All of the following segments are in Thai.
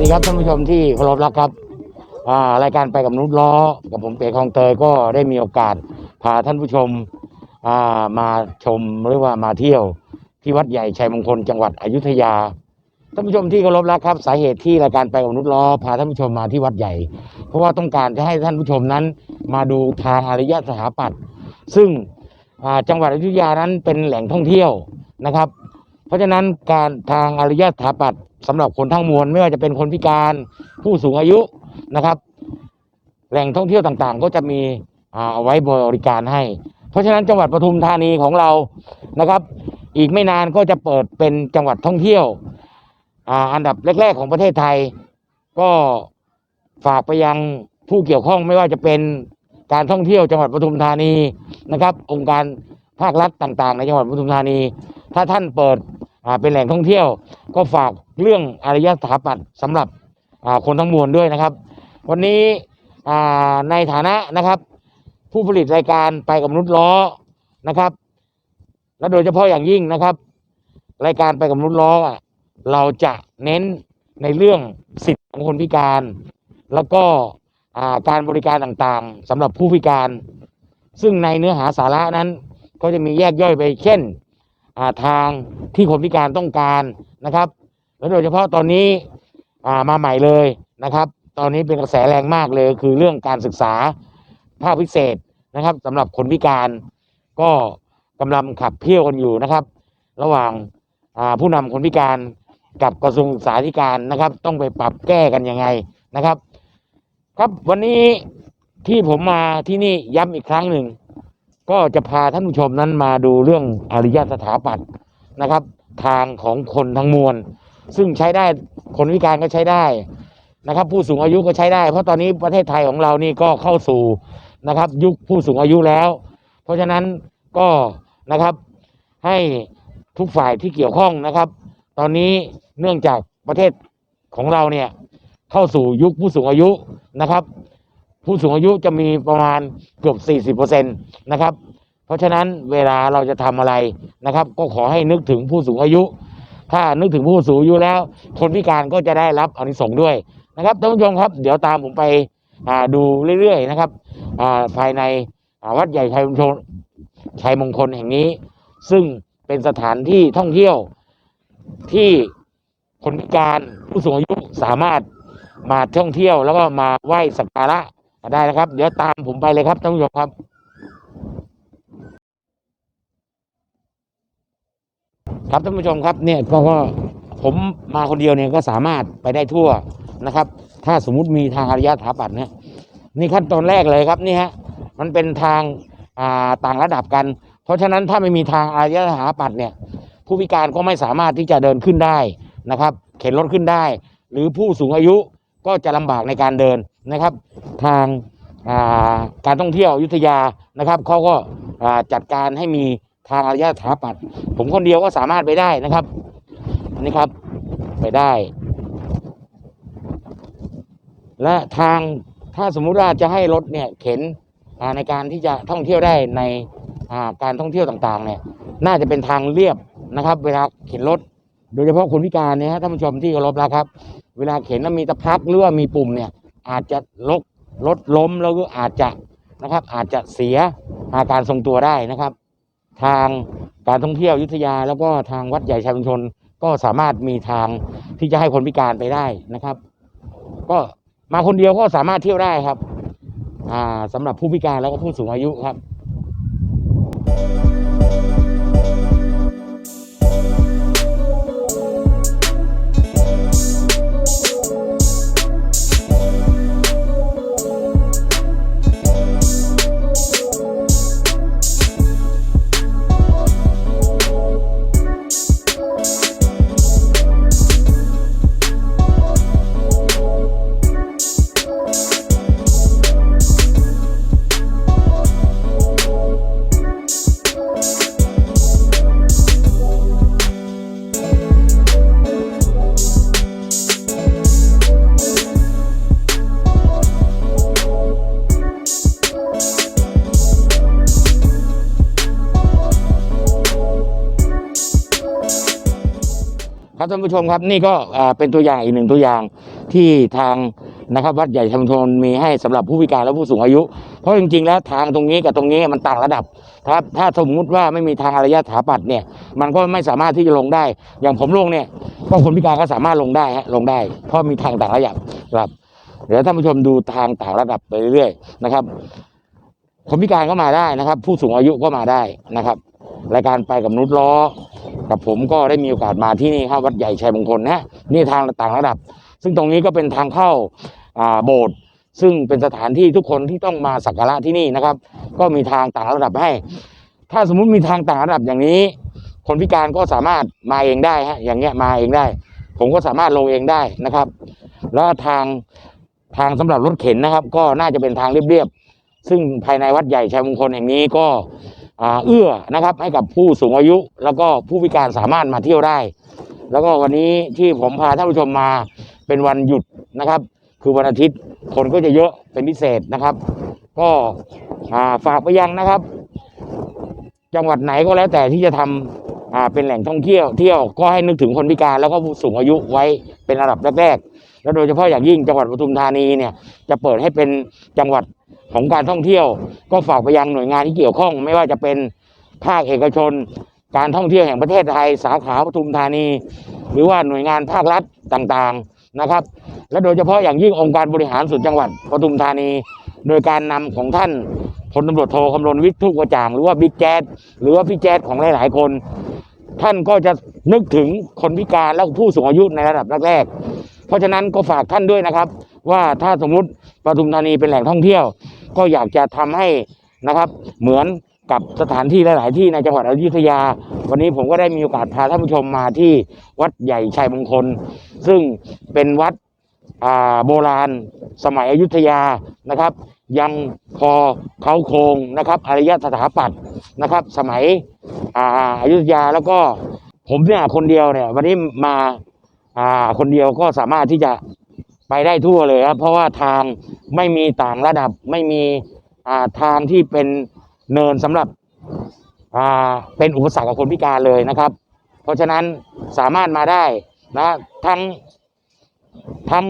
สวัสดีครับท่านผู้ชมที่เคารพรักครับรายการไปกับนุษย์ล้อกับผมเป๋คลองเตยก็ได้มีโอกาสพาท่านผู้ชมามาชมหรือว่ามาเที่ยวที่วัดใหญ่ชัยมงคลจังหวัดอยุธยาท่านผู้ชมที่เคารพรักครับ สาเหตุที่รายการไปกับนุษย์ล้อพาท่านผู้ชมมาที่วัดใหญ่ เพราะว่าต้องการจะให้ท่านผู้ชมนั้น มาดูทางอารยสถาปัตย์ซึ่งจังหวัดอยุธยานั้นเป็นแหล่งท่องเที่ยวนะครับ เพราะฉะนั้นการทางอารยสถาปัตย์ สำหรับคนทั้งมวลไม่ว่าจะเป็นคนพิการผู้สูงอายุนะครับ แหล่งท่องเที่ยวต่างๆ ก็จะมีเอาไว้บริการให้ เพราะฉะนั้นจังหวัดปทุมธานีของเรานะครับ อีกไม่นานก็จะเปิดเป็นจังหวัดท่องเที่ยวอันดับแรก ๆ ของประเทศไทย ก็ฝากไปยังผู้เกี่ยวข้องไม่ว่าจะเป็นการท่องเที่ยวจังหวัดปทุมธานีนะครับ องค์การภาครัฐต่าง ๆ ในจังหวัดปทุมธานี ถ้าท่านเปิด เป็นแหล่งท่องเที่ยว ก็ฝากเรื่องอารยสถาปัตย์สำหรับอ่าคนทั้งมวลด้วยนะครับ วันนี้อ่าในฐานะนะครับ ผู้ผลิตรายการไปกับมนุษย์ล้อนะครับ และโดยเฉพาะอย่างยิ่งนะครับ รายการไปกับมนุษย์ล้ออะเราจะเน้นในเรื่องสิทธิของคนพิการ แล้วก็อ่าการบริการต่างๆสำหรับผู้พิการ ซึ่งในเนื้อหาสาระนั้นก็จะมีแยกย่อยไปเช่น ทางที่คนพิการต้องการนะครับ และโดยเฉพาะตอนนี้มาใหม่เลยนะครับ ตอนนี้เป็นกระแสแรงมากเลย คือเรื่องการศึกษาภาคพิเศษนะครับสำหรับคนพิการก็กำลังขับเคี่ยวกันอยู่นะครับ ระหว่างาผู้นำคนพิการกับกระทรวงศึกษาธิการนะครับ ต้องไปปรับแก้กันยังไงนะครับ ครับวันนี้ที่ผมมาที่นี่ย้ำอีกครั้งหนึ่ง ก็จะพาท่านผู้ชมนั้นมาดูเรื่องอารยสถาปัตย์นะครับ ทางของคนทั้งมวล ซึ่งใช้ได้คนพิการก็ใช้ได้นะครับ ผู้สูงอายุก็ใช้ได้ เพราะตอนนี้ประเทศไทยของเรานี่ก็เข้าสู่นะครับ ยุคผู้สูงอายุแล้ว เพราะฉะนั้นก็นะครับให้ทุกฝ่ายที่เกี่ยวข้องนะครับ ตอนนี้เนื่องจากประเทศของเราเนี่ยเข้าสู่ยุคผู้สูงอายุนะครับ ผู้สูงอายุจะมีประมาณเกือบ 40%นะครับ เพราะฉะนั้นเวลาเราจะทำอะไรนะครับ ก็ขอให้นึกถึงผู้สูงอายุ ถ้านึกถึงผู้สูงอายุแล้ว คนพิการก็จะได้รับอานิสงส์ด้วยนะครับท่านผู้ชมครับ เดี๋ยวตามผมไปดูเรื่อยๆนะครับภายในวัดใหญ่ชัยมงคลชัยมงคลแห่งนี้ ซึ่งเป็นสถานที่ท่องเที่ยวที่คนพิการผู้สูงอายุสามารถมาท่องเที่ยวแล้วก็มาไหว้สักการะ ได้นะครับ เดี๋ยวตามผมไปเลยครับท่านผู้ชมครับ ครับท่านผู้ชมครับเนี่ยก็ก็ผมมาคนเดียวเนี่ยก็สามารถไปได้ทั่วนะครับ ถ้าสมมุติมีทางอารยสถาปัตย์เนี่ยนี่ขั้นตอนแรกเลยครับนี่ฮะมันเป็นทางอ่าต่างระดับกัน เพราะฉะนั้นถ้าไม่มีทางอารยสถาปัตย์เนี่ยผู้พิการก็ไม่สามารถที่จะเดินขึ้นได้นะครับ เข็นรถขึ้นได้ หรือผู้สูงอายุ ก็จะลำบากในการเดินนะครับ ทางาการท่องเที่ยวยุธยานะครับเขาก็าจัดการให้มีทางอารยสถาปัตย์ผมคนเดียวก็สามารถไปได้นะครับ อันนี้ครับไปได้ และทางถ้าสมมุติว่าจะให้รถเนี่ยเข็นในการที่จะท่องเที่ยวได้ในาการท่องเที่ยวต่างๆ เนี่ย น่าจะเป็นทางเรียบนะครับ เวลาเข็นรถ โดยเฉพาะคนพิการเนี่ยฮะท่านผู้ชมที่เคารพนะครับ เวลาเข็นแล้วมีตะพักหรือว่ามีปุ่มเนี่ย อาจจะลกรถล้มแล้วก็อาจจะนะครับ อาจจะเสียอาการทรงตัวได้นะครับ ทางการท่องเที่ยวยุทธยา แล้วก็ทางวัดใหญ่ชัยมงคลก็สามารถมีทางที่จะให้คนพิการไปได้นะครับ ก็มาคนเดียวก็สามารถเที่ยวได้ครับ อ่าสำหรับผู้พิการแล้วก็ผู้สูงอายุครับ ท่านผู้ชมครับนี่ก็เป็นตัวอย่างอีกหนึ่งตัวอย่างที่ทางนะครับวัดใหญ่ชุมชนมีให้สำหรับผู้พิการและผู้สูงอายุ เพราะจริงๆแล้วทางตรงนี้กับตรงนี้มันต่างระดับครับถ้าสมมุติว่าไม่มีทางอารยถาปัตย์เนี่ยมันก็ไม่สามารถที่จะลงได้ อย่างผมลงเนี่ยก็คนพิการก็สามารถลงได้ฮะลงได้ เพราะมีทางต่างระดับครับเดี๋ยวท่านผู้ชมดูทางต่างระดับไปเรื่อยๆนะครับคนพิการก็มาได้นะครับ ผู้สูงอายุก็มาได้นะครับ รายการไปกับนุชล้อ กับผมก็ได้มีโอกาสมาที่นี่ครับวัดใหญ่ชัยมงคลนะนี่ทางต่างระดับ ซึ่งตรงนี้ก็เป็นทางเข้าโบสถ์ซึ่งเป็นสถานที่ทุกคนที่ต้องมาสักการะที่นี่นะครับ ก็มีทางต่างระดับให้ ถ้าสมมุติมีทางต่างระดับอย่างนี้ คนพิการก็สามารถมาเองได้ฮะอย่างเงี้ยมาเองได้ ผมก็สามารถลงเองได้นะครับ แล้วทางทางสำหรับรถเข็นนะครับ ก็น่าจะเป็นทางเรียบๆซึ่งภายในวัดใหญ่ชัยมงคลแห่งนี้ก็ เอื้อนะครับให้กับผู้สูงอายุ แล้วก็ผู้พิการสามารถมาเที่ยวได้ แล้วก็วันนี้ที่ผมพาท่านผู้ชมมาเป็นวันหยุดนะครับ คือวันอาทิตย์คนก็จะเยอะเป็นพิเศษนะครับ ก็ฝากไปยังนะครับ จังหวัดไหนก็แล้วแต่ที่จะทำอ่าเป็นแหล่งท่องเที่ยวเที่ยวก็ให้นึกถึงคนพิการแล้วก็ผู้สูงอายุไว้เป็นระดับแรกๆแล้วโดยเฉพาะอย่างยิ่งจังหวัดปทุมธานีเนี่ยจะเปิดให้เป็นจังหวัด ของการท่องเที่ยว ก็ฝากไปยังหน่วยงานที่เกี่ยวข้อง ไม่ว่าจะเป็นภาคเอกชน การท่องเที่ยวแห่งประเทศไทย สาขาปทุมธานี หรือว่าหน่วยงานภาครัฐต่างๆนะครับ และโดยเฉพาะอย่างยิ่งองค์การบริหารส่วนจังหวัดปทุมธานี โดยการนำของท่านพลตำรวจโทคำรณวิทย์ทุกกระจ่าง หรือว่าบิ๊กแจ๊ดหรือว่าพี่แจ๊ดของหลายๆคน ท่านก็จะนึกถึงคนพิการและผู้สูงอายุในระดับแรกๆเพราะฉะนั้นก็ฝากท่านด้วยนะครับ ว่าถ้าสมมุติปทุมธานีเป็นแหล่งท่องเที่ยว ก็อยากจะทำให้นะครับ เหมือนกับสถานที่หลาย ๆ ที่ในจังหวัดอยุธยา วันนี้ผมก็ได้มีโอกาสพาท่านผู้ชมมาที่วัดใหญ่ชัยมงคล ซึ่งเป็นวัดโบราณสมัยอยุธยานะครับ ยังพอเขาโครงนะครับอารยสถาปัตย์นะครับ สมัยอายุธยาแล้วก็ผมเนี่ยคนเดียวเนี่ย วันนี้มาคนเดียวก็สามารถที่จะ ไปได้ทั่วเลยครับ เพราะว่าทางไม่มีต่างระดับไม่มีาทางที่เป็นเนินสำหรับเป็นอุปสรรคกับคนพิการเลยนะครับ เพราะฉะนั้นสามารถมาได้นะทั้งทั้ง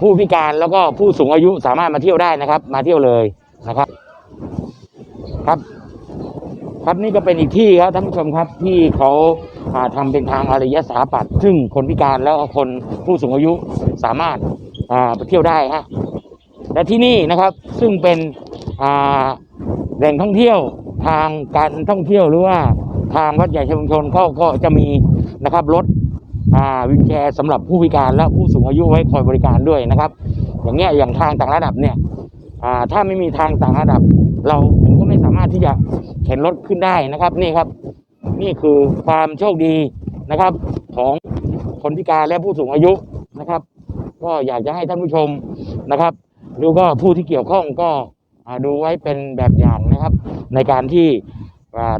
ผู้พิการแล้วก็ผู้สูงอายุสามารถมาเที่ยวได้นะครับ มาเที่ยวเลยนะครับครับ ครับนี่ก็เป็นอีกที่ครับท่านผู้ชมครับที่เขาาทำเป็นทางอารยสถาปัตย์ซึ่งคนพิการแล้วคนผู้สูงอายุสามารถาไปเที่ยวได้ฮะและที่นี่นะครับซึ่งเป็นแหล่งท่องเที่ยวทางการท่องเที่ยวหรือว่าทางวัดใหญ่ชัยมงคลเขาก็จะมีนะครับรถวิวแชร์สำหรับผู้พิการและผู้สูงอายุไว้คอยบริการด้วยนะครับ อย่างเงี้ยอย่างทางต่างระดับเนี่ยถ้าไม่มีทางต่างระดับเราามารถที่จะเข็นรถขึ้นได้นะครับ นี่ครับ นี่คือความโชคดีนะครับ ของคนพิการและผู้สูงอายุนะครับ ก็อยากจะให้ท่านผู้ชมนะครับหรือก็ผู้ที่เกี่ยวข้องก็ดูไว้เป็นแบบอย่างนะครับ ในการที่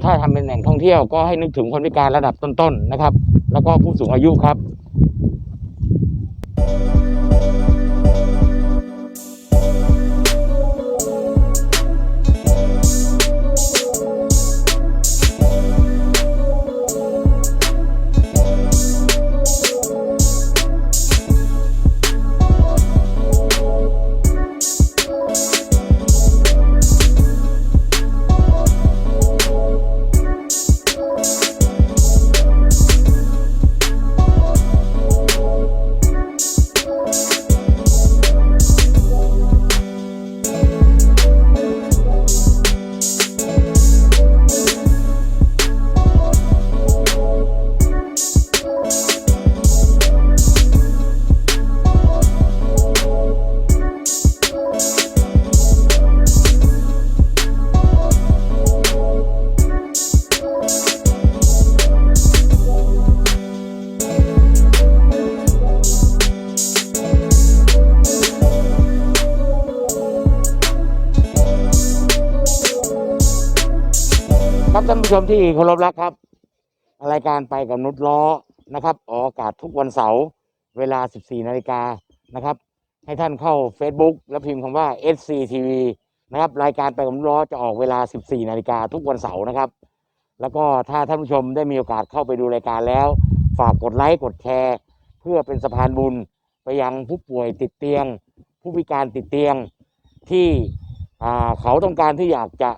ถ้าทำเป็นแหล่งท่องเที่ยวก็ให้นึกถึงคนพิการระดับต้นๆนะครับ แล้วก็ผู้สูงอายุครับ ครับท่านผู้ชมที่เคารพรักครับ รายการไปกับนุชล้อนะครับออกอากาศทุกวันเสาร์เวลา 14นาฬิกานะครับ ให้ท่านเข้า Facebook แล้วพิมพ์คำว่า SCTV นะครับ รายการไปกับนุชล้อจะออกเวลา 14นาฬิกาทุกวันเสาร์นะครับ แล้วก็ถ้าท่านผู้ชมได้มีโอกาสเข้าไปดูรายการแล้ว ฝากกดไลค์กดแชร์ เพื่อเป็นสะพานบุญไปยังผู้ป่วยติดเตียง ผู้พิการติดเตียงที่เขาต้องการที่อยากจะ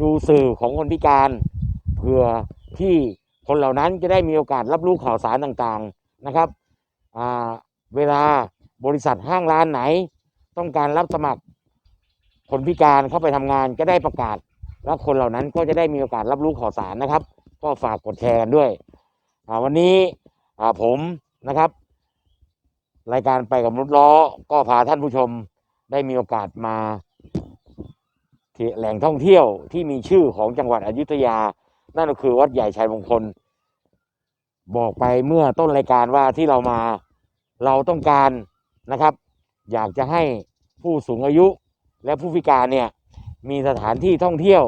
ดูสื่อของคนพิการเพื่อที่คนเหล่านั้นจะได้มีโอกาสรับรู้ข่าวสารต่างๆนะครับเวลาบริษัทห้างร้านไหน ต้องการรับสมัครคนพิการเข้าไปทำงานก็ได้ประกาศ แล้วคนเหล่านั้นก็จะได้มีโอกาสรับรู้ข่าวสารนะครับ ก็ฝากกดแชร์กันด้วยวันนี้ผมนะครับ รายการไปกับมนุษย์ล้อก็พาท่านผู้ชมได้มีโอกาสมา แหล่งท่องเที่ยวที่มีชื่อของจังหวัดอยุธยา นั่นก็คือวัดใหญ่ชัยมงคล บอกไปเมื่อต้นรายการว่าที่เรามาเราต้องการนะครับ อยากจะให้ผู้สูงอายุและผู้พิการเนี่ยมีสถานที่ท่องเที่ยว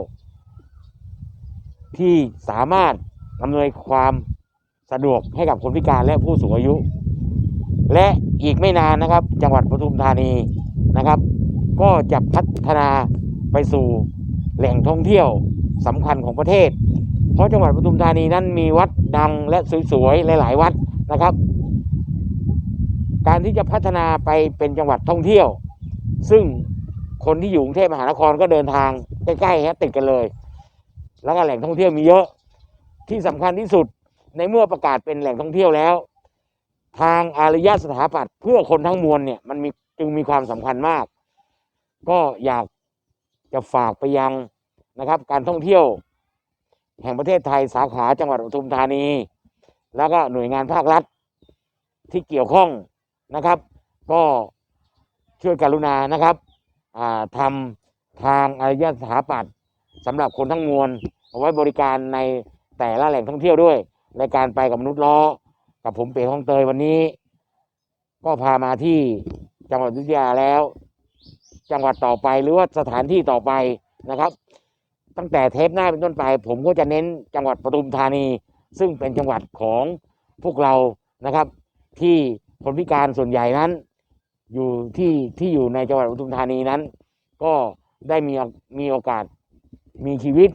ที่สามารถอำนวยความสะดวกให้กับคนพิการและผู้สูงอายุ และอีกไม่นานนะครับ จังหวัดปทุมธานีนะครับ ก็จะพัฒนา ไปสู่แหล่งท่องเที่ยวสำคัญของประเทศ เพราะจังหวัดปทุมธานีนั้นมีวัดดังและสวยๆ หลาย ๆ วัดนะครับ การที่จะพัฒนาไปเป็นจังหวัดท่องเที่ยว ซึ่งคนที่อยู่กรุงเทพมหานครก็เดินทางใกล้ๆฮะติดกันเลย แล้วก็แหล่งท่องเที่ยวมีเยอะที่สำคัญที่สุดในเมื่อประกาศเป็นแหล่งท่องเที่ยวแล้ว ทางอารยสถาปัตย์เพื่อคนทั้งมวลเนี่ยมันมีจึงมีความสำคัญมาก ก็อยาก จะฝากไปยังนะครับ การท่องเที่ยว แห่งประเทศไทยสาขาจังหวัดปทุมธานี แล้วก็หน่วยงานภาครัฐที่เกี่ยวข้องนะครับ ก็ช่วยกรุณานะครับทำทางอารยสถาปัตย์สำหรับคนทั้งมวลเอาไว้บริการในแต่ละแหล่งท่องเที่ยวด้วยในการไปกับมนุษย์ล้อ กับผมเป๋คลองเตยวันนี้ ก็พามาที่จังหวัดยุธยาแล้ว จังหวัดต่อไปหรือว่าสถานที่ต่อไปนะครับ ตั้งแต่เทปหน้าเป็นต้นไป ผมก็จะเน้นจังหวัดปทุมธานี ซึ่งเป็นจังหวัดของพวกเรานะครับ ที่คนพิการส่วนใหญ่นั้น อยู่ที่ที่อยู่ในจังหวัดปทุมธานีนั้น ก็ได้มีมีโอกาสมีชีวิต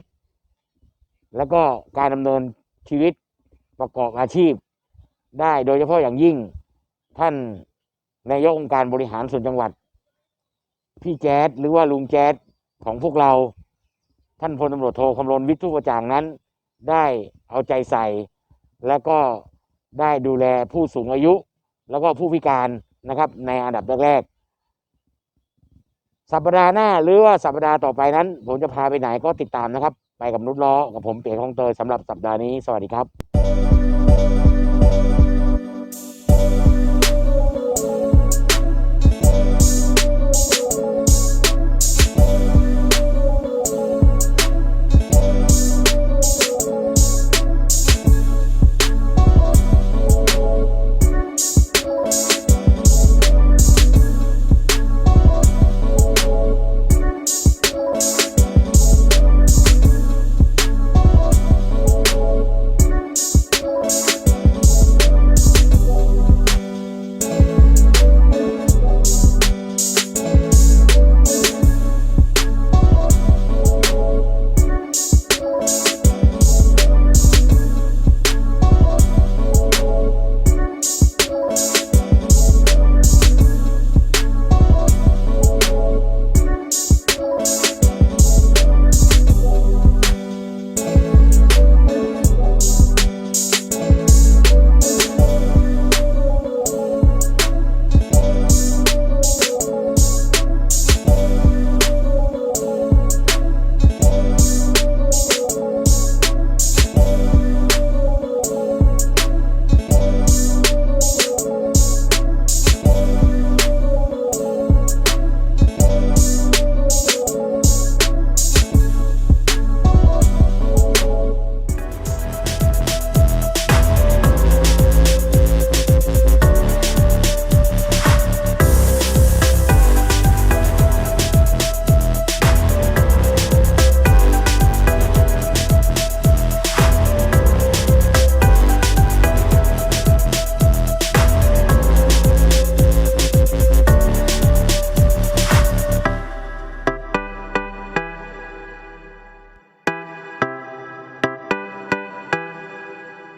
แล้วก็การดำเนินชีวิตประกอบอาชีพ ได้โดยเฉพาะอย่างยิ่งท่านนายกองค์การบริหารส่วนจังหวัด พี่แจ๊ดหรือว่าลุงแจ๊ดของพวกเรา ท่านพลตำรวจโทคำรณวิทย์ทุกประจางนั้น ได้เอาใจใส่ แล้วก็ได้ดูแลผู้สูงอายุ แล้วก็ผู้พิการนะครับ ในอันดับแรกๆสัปดาห์หน้าหรือว่าสัปดาห์ต่อไปนั้น ผมจะพาไปไหนก็ติดตามนะครับ ไปกับนุชล้อกับผมเป๋คองเตยสำหรับสัปดาห์นี้ สวัสดีครับ